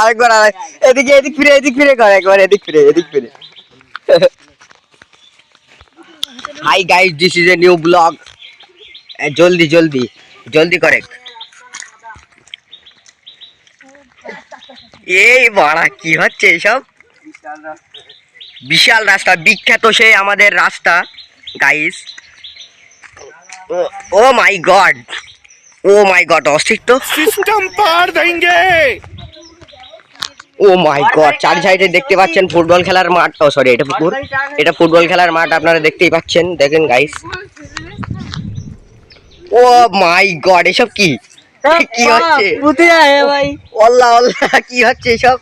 আরেকবার, আরেক এদিকে, এদিক ফিরে এদিক ফিরে কর, একবার এদিক ফিরে এদিক ফিরে। Hi guys this is a new blog জলদি জলদি জলদি করে। এই বাড়া, কি হচ্ছে এইসব বিশাল রাস্তা, বিখ্যাত সেই আমাদের রাস্তা guys oh my god oh my god অস্থির তো। System per দেंगे O my god চার সাইডে দেখতে পাচ্ছেন ফুটবল খেলার মাঠ। oh, ও সরি এটা পুকুর। এটা ফুটবল খেলার মাঠ আপনারা দেখতেই পাচ্ছেন। দেখেন গাইস ও মাই গড এসব কি? কি হচ্ছে? ভাই। আল্লাহ আল্লাহ কি হচ্ছে এসব?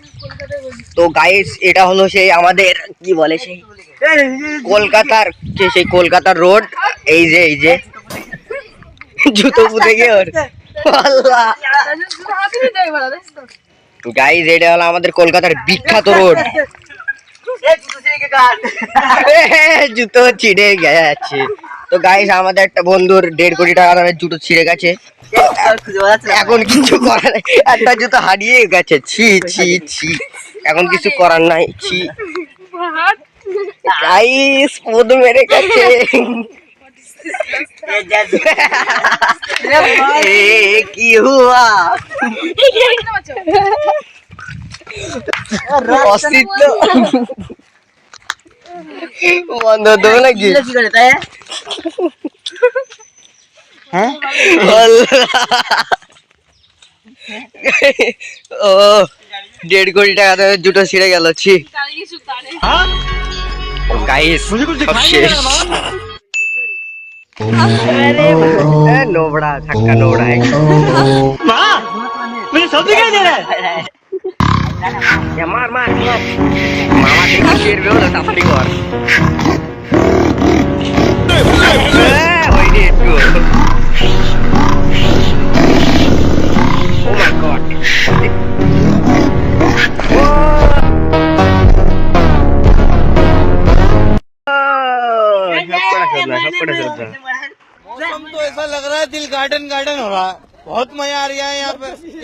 তো গাইস এটা হলো সেই আমাদের কি বলে সেই কলকাতার সেই কলকাতার রোড এই যে এই যে। জুতো পুঁতে গিয়ে ওর। গাইস এটা হলো আমাদের কলকাতার বিখ্যাত রোড। জুতো ছিঁড়ে গেছে। তো গাইস আমাদের একটা বন্ধুর দেড় কোটি টাকা দামের জুতো ছিঁড়ে গেছে। এখন কিছু করার। একটা জুতো হারিয়ে গেছে। ছি ছি ছি। এখন কিছু করার নাই। ছি। গাইস পদ মেরে গেছে। কি হুয়া অস্তিত্ব বন্ধ দেবো নাকি ও দেড় কোটি টাকা দামের জুতো ছিঁড়ে গেল ছি। গাইস সব শেষ। এ, নোবড়া ধাক্কা নোবড়া এ, মার মার মার। মামা দেখি ছিড়বে হলো তাড়াতাড়ি কর এ, হয়নি একটু ও মাই গড मौसम तो ऐसा लग रहा है दिल गार्डन गार्डन हो रहा है। बहुत मज़ा आ रहा है यहाँ पे।